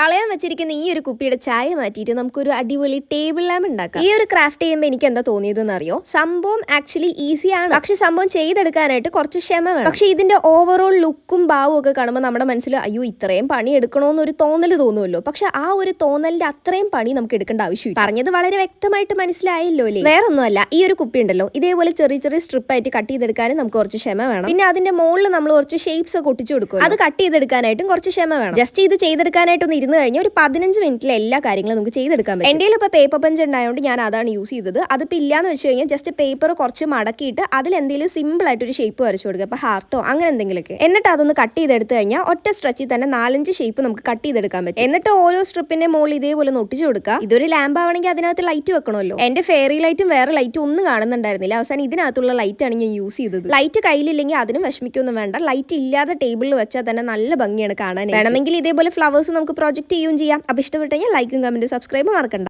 കളയാൻ വെച്ചിരിക്കുന്ന ഈ ഒരു കുപ്പിയുടെ ചായ മാറ്റിയിട്ട് നമുക്കൊരു അടിപൊളി ടേബിൾ ലാമ്പ് ഉണ്ടാക്കാം. ഈ ഒരു ക്രാഫ്റ്റ് ചെയ്യുമ്പോൾ എനിക്ക് എന്താ തോന്നിയതെന്ന് അറിയോ സംഭവം ആക്ച്വലി ഈസിയാണ് പക്ഷെ സംഭവം ചെയ്തെടുക്കാനായിട്ട് കുറച്ച് ക്ഷമ വേണം. പക്ഷെ ഇതിന്റെ ഓവറോൾ ലുക്കും ഭാവവും ഒക്കെ കാണുമ്പോൾ നമ്മുടെ മനസ്സിൽ അയ്യോ ഇത്രയും പണി എടുക്കണമെന്നൊരു തോന്നൽ തോന്നുമല്ലോ. പക്ഷെ ആ ഒരു തോന്നലിന്റെ അത്രയും പണി നമുക്ക് എടുക്കേണ്ട ആവശ്യമില്ല. പറഞ്ഞത് വളരെ വ്യക്തമായിട്ട് മനസ്സിലായല്ലോ അല്ലേ? വേറൊന്നുമല്ല ഈ ഒരു കുപ്പി ഉണ്ടല്ലോ. ഇതേപോലെ ചെറിയ ചെറിയ സ്ട്രിപ്പ് ആയിട്ട് കട്ട് ചെയ്തെടുക്കാനും നമുക്ക് കുറച്ച് ക്ഷമ വേണം. പിന്നെ അതിന്റെ മുകളിൽ നമ്മൾ കുറച്ച് ഷേപ്സ് ഒക്കെ ഒട്ടിച്ചു കൊടുക്കും അത് കട്ട് ചെയ്തെടുക്കാനായിട്ടും കുറച്ച് ക്ഷമ വേണം. ജസ്റ്റ് ഇത് ചെയ്തെടുക്കാനായിട്ടൊന്ന് ഇരുന്ന് കഴിഞ്ഞാൽ ഒരു പതിനഞ്ച് മിനിറ്റിൽ എല്ലാ കാര്യങ്ങളും നമുക്ക് ചെയ്തെടുക്കാൻ പറ്റും. എന്റെ ഇപ്പോൾ പേപ്പർ പഞ്ച് ഉണ്ടായതുകൊണ്ട് ഞാൻ അതാണ് യൂസ് ചെയ്തത്. അതിപ്പോൾ ഇല്ലാന്ന് വെച്ച് കഴിഞ്ഞാൽ ജസ്റ്റ് പേപ്പർ കുറച്ച് മടക്കിയിട്ട് അതിൽ എന്തെങ്കിലും സിമ്പിൾ ആയിട്ട് ഒരു ഷേപ്പ് വരച്ചു കൊടുക്കുക. അപ്പോൾ ഹാർട്ടോ അങ്ങനെ എന്തെങ്കിലുമൊക്കെ. എന്നിട്ട് അതൊന്ന് കട്ട് ചെയ്തെടുത്ത് കഴിഞ്ഞാൽ ഒറ്റ സ്ട്രെച്ചിൽ തന്നെ നാലഞ്ച് ഷേപ്പ് നമുക്ക് കട്ട് ചെയ്തെടുക്കാൻ പറ്റും. എന്നിട്ട് ഓരോ സ്ട്രിപ്പിന്റെ മുകളിൽ ഇതേപോലെ ഒട്ടിച്ചു കൊടുക്കുക. ഇതൊരു ലാമ്പ് ആവണമെങ്കിൽ അതിനകത്ത് ലൈറ്റ് വെക്കണമല്ലോ. എന്റെ ഫെയറി ലൈറ്റും വേറെ ലൈറ്റും ഒന്നും കാണുന്നുണ്ടായിരുന്നില്ല. അവസാനം ഇതിനകത്തുള്ള ലൈറ്റ് ആണ് ഞാൻ യൂസ് ചെയ്തത്. ലൈറ്റ് കയ്യിലില്ലെങ്കിൽ അതിനും വിഷമിക്കൊന്നും വേണ്ട. ലൈറ്റ് ഇല്ലാതെ ടേബിളിൽ വെച്ചാൽ തന്നെ നല്ല ഭംഗിയാണ് കാണാൻ വേണമെങ്കിൽ ഇതേപോലെ ഫ്ലവേഴ്സ് നമുക്ക് പ്രൊജക്ട് ചെയ്യുകയും ചെയ്യാം അപ്പോൾ ഇഷ്ടപ്പെട്ടു കഴിഞ്ഞാൽ ലൈക്കും കമന്റും സബ്സ്ക്രൈബ് മറക്കണ്ട.